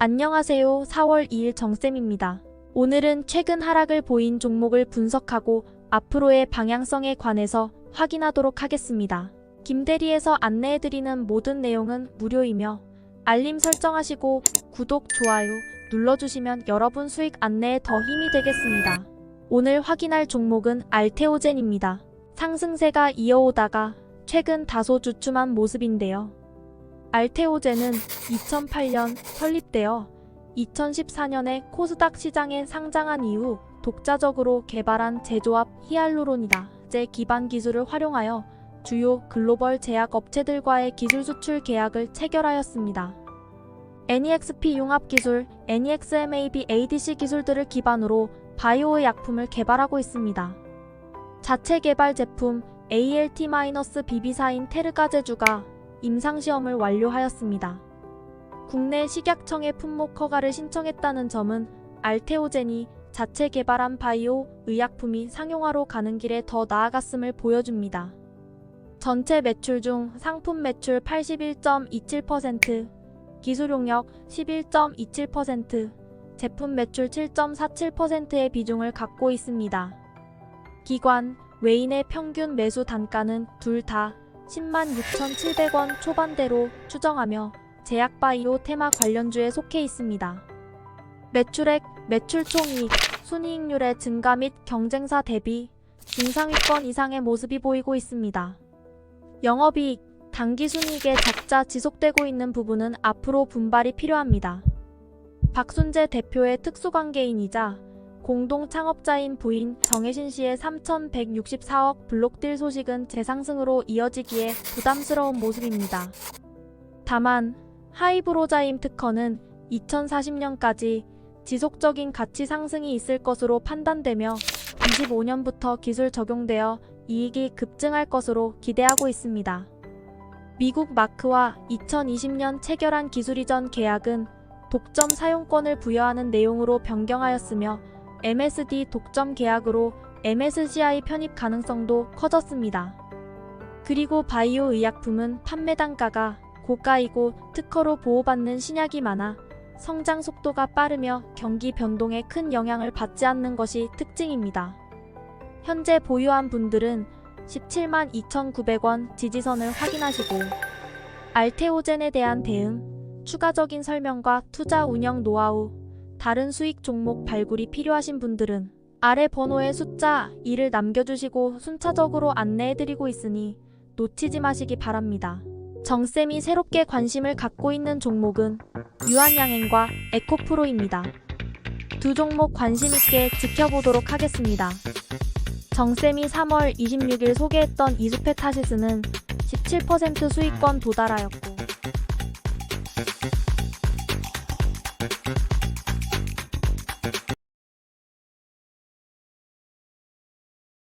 안녕하세요. 4월 2일 정쌤입니다. 오늘은 최근 하락을 보인 종목을 분석하고 앞으로의 방향성에 관해서 확인하도록 하겠습니다. 김대리에서 안내해드리는 모든 내용은 무료이며 알림 설정하시고 구독, 좋아요 눌러주시면 여러분 수익 안내에 더 힘이 되겠습니다. 오늘 확인할 종목은 알테오젠입니다. 상승세가 이어오다가 최근 다소 주춤한 모습인데요. 알테오젠은 2008년 설립되어 2014년에 코스닥 시장에 상장한 이후 독자적으로 개발한 제조합 히알루론이다. 제 기반 기술을 활용하여 주요 글로벌 제약 업체들과의 기술 수출 계약을 체결하였습니다. NEXP 융합 기술, NEXMAB ADC 기술들을 기반으로 바이오의 약품을 개발하고 있습니다. 자체 개발 제품 ALT-BB4인 테르가제주가 임상시험을 완료하였습니다. 국내 식약청에 품목 허가를 신청했다는 점은 알테오젠이 자체 개발한 바이오 의약품이 상용화로 가는 길에 더 나아갔음을 보여줍니다. 전체 매출 중 상품 매출 81.27%, 기술 용역 11.27%, 제품 매출 7.47%의 비중을 갖고 있습니다. 기관, 외인의 평균 매수 단가는 둘 다 10만 6,700원 초반대로 추정하며 제약바이오 테마 관련주에 속해 있습니다. 매출액, 매출 총이익, 순이익률의 증가 및 경쟁사 대비 중상위권 이상의 모습이 보이고 있습니다. 영업이익, 당기순이익의 적자 지속되고 있는 부분은 앞으로 분발이 필요합니다. 박순재 대표의 특수관계인이자 공동 창업자인 부인 정혜신 씨의 3,164억 블록딜 소식은 재상승으로 이어지기에 부담스러운 모습입니다. 다만 하이브로자임 특허는 2040년까지 지속적인 가치 상승이 있을 것으로 판단되며 25년부터 기술 적용되어 이익이 급증할 것으로 기대하고 있습니다. 미국 마크와 2020년 체결한 기술 이전 계약은 독점 사용권을 부여하는 내용으로 변경하였으며 MSD 독점 계약으로 MSCI 편입 가능성도 커졌습니다. 그리고 바이오 의약품은 판매 단가가 고가이고 특허로 보호받는 신약이 많아 성장 속도가 빠르며 경기 변동에 큰 영향을 받지 않는 것이 특징입니다. 현재 보유한 분들은 17만 2,900원 지지선을 확인하시고 알테오젠에 대한 대응, 추가적인 설명과 투자 운영 노하우, 다른 수익 종목 발굴이 필요하신 분들은 아래 번호의 숫자 2를 남겨주시고 순차적으로 안내해드리고 있으니 놓치지 마시기 바랍니다. 정쌤이 새롭게 관심을 갖고 있는 종목은 유한양행과 에코프로입니다. 두 종목 관심 있게 지켜보도록 하겠습니다. 정쌤이 3월 26일 소개했던 이수페 타시스는 17% 수익권 도달하였고